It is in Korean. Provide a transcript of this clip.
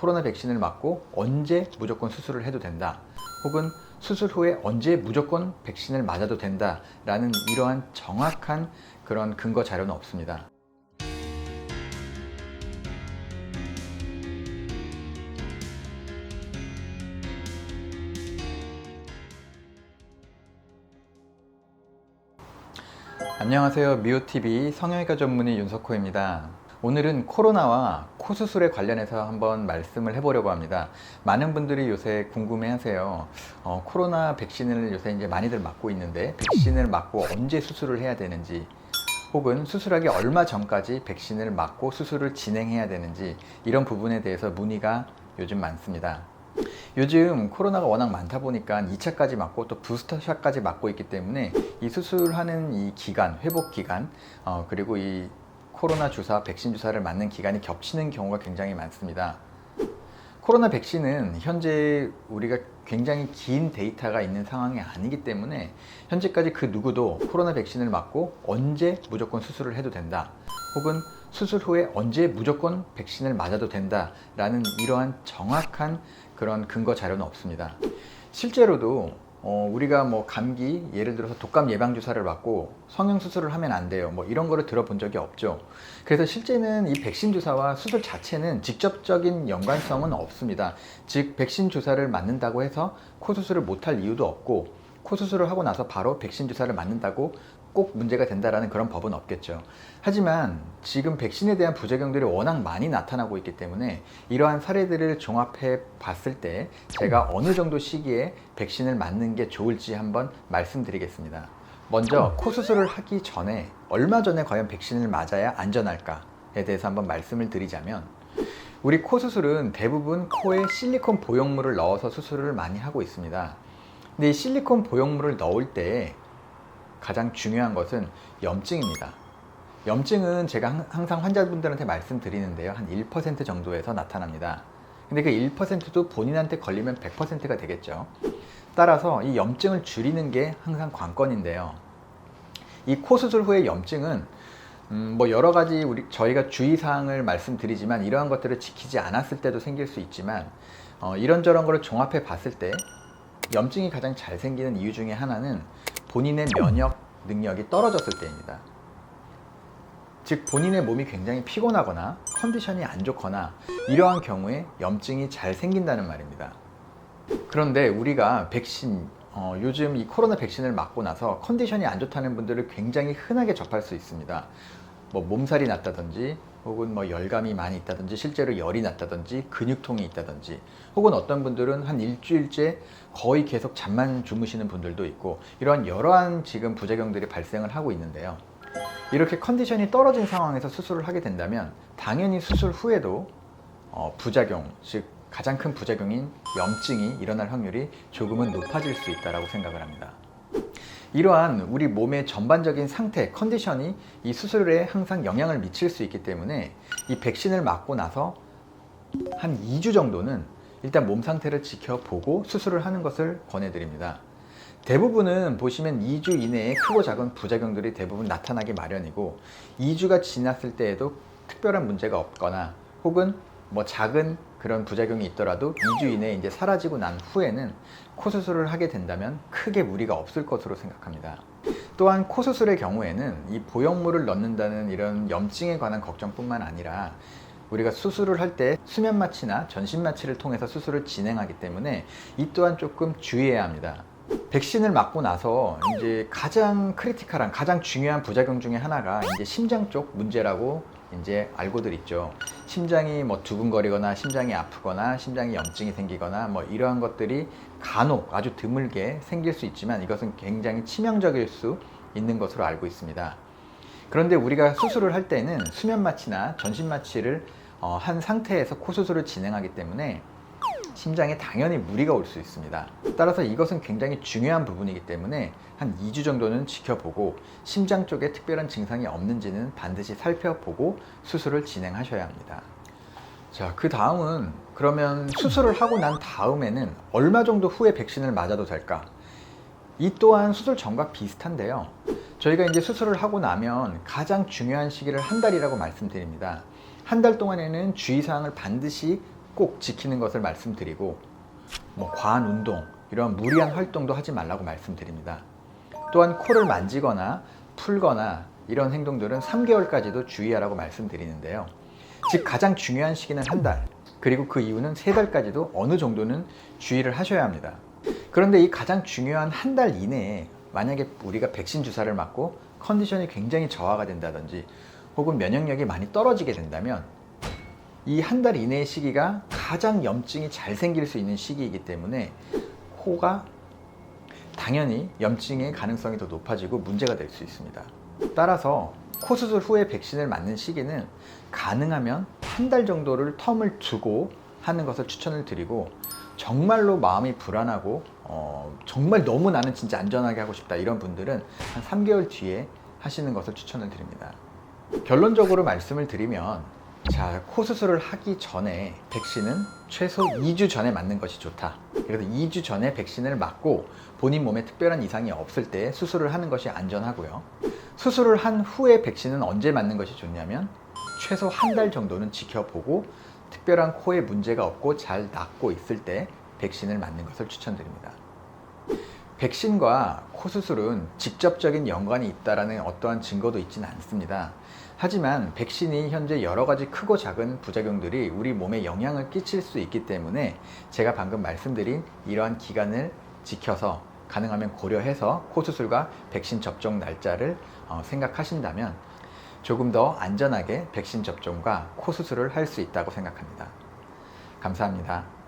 코로나 백신을 맞고 언제 무조건 수술을 해도 된다. 혹은 수술 후에 언제 무조건 백신을 맞아도 된다라는 이러한 정확한 그런 근거 자료는 없습니다. 안녕하세요. 미오TV 성형외과 전문의 윤석호입니다. 오늘은 코로나와 코 수술에 관련해서 한번 말씀을 해보려고 합니다. 많은 분들이 요새 궁금해 하세요. 어, 코로나 백신을 요새 이제 많이들 맞고 있는데, 백신을 맞고 언제 수술을 해야 되는지, 혹은 수술하기 얼마 전까지 백신을 맞고 수술을 진행해야 되는지, 이런 부분에 대해서 문의가 요즘 많습니다. 요즘 코로나가 워낙 많다 보니까 2차까지 맞고 또 부스터샷까지 맞고 있기 때문에 이 수술하는 이 기간, 회복 기간, 어, 그리고 이 코로나 주사, 백신 주사를 맞는 기간이 겹치는 경우가 굉장히 많습니다. 코로나 백신은 현재 우리가 굉장히 긴 데이터가 있는 상황이 아니기 때문에 현재까지 그 누구도 코로나 백신을 맞고 언제 무조건 수술을 해도 된다. 혹은 수술 후에 언제 무조건 백신을 맞아도 된다 라는 이러한 정확한 그런 근거 자료는 없습니다. 실제로도 어, 우리가 뭐 감기 예를 들어서 독감 예방 주사를 맞고 성형 수술을 하면 안 돼요. 뭐 이런 거를 들어본 적이 없죠. 그래서 실제는 이 백신 주사와 수술 자체는 직접적인 연관성은 없습니다. 즉 백신 주사를 맞는다고 해서 코 수술을 못할 이유도 없고 코 수술을 하고 나서 바로 백신 주사를 맞는다고 꼭 문제가 된다라는 그런 법은 없겠죠. 하지만 지금 백신에 대한 부작용들이 워낙 많이 나타나고 있기 때문에 이러한 사례들을 종합해 봤을 때 제가 어느 정도 시기에 백신을 맞는 게 좋을지 한번 말씀드리겠습니다. 먼저 코 수술을 하기 전에 얼마 전에 과연 백신을 맞아야 안전할까에 대해서 한번 말씀을 드리자면 우리 코 수술은 대부분 코에 실리콘 보형물을 넣어서 수술을 많이 하고 있습니다. 근데 이 실리콘 보형물을 넣을 때 가장 중요한 것은 염증입니다. 염증은 제가 항상 환자분들한테 말씀드리는데요. 한 1% 정도에서 나타납니다. 근데 그 1%도 본인한테 걸리면 100%가 되겠죠. 따라서 이 염증을 줄이는 게 항상 관건인데요. 이 코 수술 후의 염증은 음, 뭐 여러 가지 우리 저희가 주의 사항을 말씀드리지만 이러한 것들을 지키지 않았을 때도 생길 수 있지만 어, 이런저런 거를 종합해 봤을 때 염증이 가장 잘 생기는 이유 중에 하나는 본인의 면역 능력이 떨어졌을 때입니다. 즉 본인의 몸이 굉장히 피곤하거나 컨디션이 안 좋거나 이러한 경우에 염증이 잘 생긴다는 말입니다. 그런데 우리가 백신 어, 요즘 이 코로나 백신을 맞고 나서 컨디션이 안 좋다는 분들을 굉장히 흔하게 접할 수 있습니다. 뭐 몸살이 났다든지 혹은 뭐 열감이 많이 있다든지 실제로 열이 났다든지 근육통이 있다든지 혹은 어떤 분들은 한 일주일째 거의 계속 잠만 주무시는 분들도 있고 이러한 여러한 지금 부작용들이 발생을 하고 있는데요. 이렇게 컨디션이 떨어진 상황에서 수술을 하게 된다면 당연히 수술 후에도 어, 부작용, 즉 가장 큰 부작용인 염증이 일어날 확률이 조금은 높아질 수 있다고 생각을 합니다. 이러한 우리 몸의 전반적인 상태, 컨디션이 이 수술에 항상 영향을 미칠 수 있기 때문에 이 백신을 맞고 나서 한 2주 정도는 일단 몸 상태를 지켜보고 수술을 하는 것을 권해드립니다. 대부분은 보시면 2주 이내에 크고 작은 부작용들이 대부분 나타나기 마련이고 2주가 지났을 때에도 특별한 문제가 없거나 혹은 뭐 작은 그런 부작용이 있더라도 2주 이내에 이제 사라지고 난 후에는 코 수술을 하게 된다면 크게 무리가 없을 것으로 생각합니다. 또한 코 수술의 경우에는 이 보형물을 넣는다는 이런 염증에 관한 걱정뿐만 아니라 우리가 수술을 할 때 수면 마취나 전신 마취를 통해서 수술을 진행하기 때문에 이 또한 조금 주의해야 합니다. 백신을 맞고 나서 이제 가장 크리티컬한 가장 중요한 부작용 중에 하나가 이제 심장 쪽 문제라고 이제 알고들 있죠. 심장이 뭐 두근거리거나 심장이 아프거나 심장이 염증이 생기거나 뭐 이러한 것들이 간혹 아주 드물게 생길 수 있지만 이것은 굉장히 치명적일 수 있는 것으로 알고 있습니다. 그런데 우리가 수술을 할 때는 수면 마취나 전신 마취를 어, 한 상태에서 코 수술을 진행하기 때문에 심장에 당연히 무리가 올 수 있습니다. 따라서 이것은 굉장히 중요한 부분이기 때문에 한 2주 정도는 지켜보고 심장 쪽에 특별한 증상이 없는지는 반드시 살펴보고 수술을 진행하셔야 합니다. 자, 그 다음은 그러면 수술을 하고 난 다음에는 얼마 정도 후에 백신을 맞아도 될까? 이 또한 수술 전과 비슷한데요. 저희가 이제 수술을 하고 나면 가장 중요한 시기를 한 달이라고 말씀드립니다. 한 달 동안에는 주의사항을 반드시 꼭 지키는 것을 말씀드리고 뭐 과한 운동, 이런 무리한 활동도 하지 말라고 말씀드립니다. 또한 코를 만지거나 풀거나 이런 행동들은 3개월까지도 주의하라고 말씀드리는데요. 즉 가장 중요한 시기는 한 달, 그리고 그 이후는 세 달까지도 어느 정도는 주의를 하셔야 합니다. 그런데 이 가장 중요한 한 달 이내에 만약에 우리가 백신 주사를 맞고 컨디션이 굉장히 저하가 된다든지 혹은 면역력이 많이 떨어지게 된다면 이 한 달 이내의 시기가 가장 염증이 잘 생길 수 있는 시기이기 때문에 코가 당연히 염증의 가능성이 더 높아지고 문제가 될 수 있습니다. 따라서 코 수술 후에 백신을 맞는 시기는 가능하면 한 달 정도를 텀을 두고 하는 것을 추천을 드리고 정말로 마음이 불안하고 어, 정말 너무 나는 진짜 안전하게 하고 싶다 이런 분들은 한 3개월 뒤에 하시는 것을 추천을 드립니다. 결론적으로 말씀을 드리면 자, 코 수술을 하기 전에 백신은 최소 2주 전에 맞는 것이 좋다. 그래서 2주 전에 백신을 맞고 본인 몸에 특별한 이상이 없을 때 수술을 하는 것이 안전하고요. 수술을 한 후에 백신은 언제 맞는 것이 좋냐면 최소 한 달 정도는 지켜보고 특별한 코에 문제가 없고 잘 낫고 있을 때 백신을 맞는 것을 추천드립니다. 백신과 코 수술은 직접적인 연관이 있다라는 어떠한 증거도 있지는 않습니다. 하지만 백신이 현재 여러 가지 크고 작은 부작용들이 우리 몸에 영향을 끼칠 수 있기 때문에 제가 방금 말씀드린 이러한 기간을 지켜서 가능하면 고려해서 코 수술과 백신 접종 날짜를 어, 생각하신다면 조금 더 안전하게 백신 접종과 코 수술을 할 수 있다고 생각합니다. 감사합니다.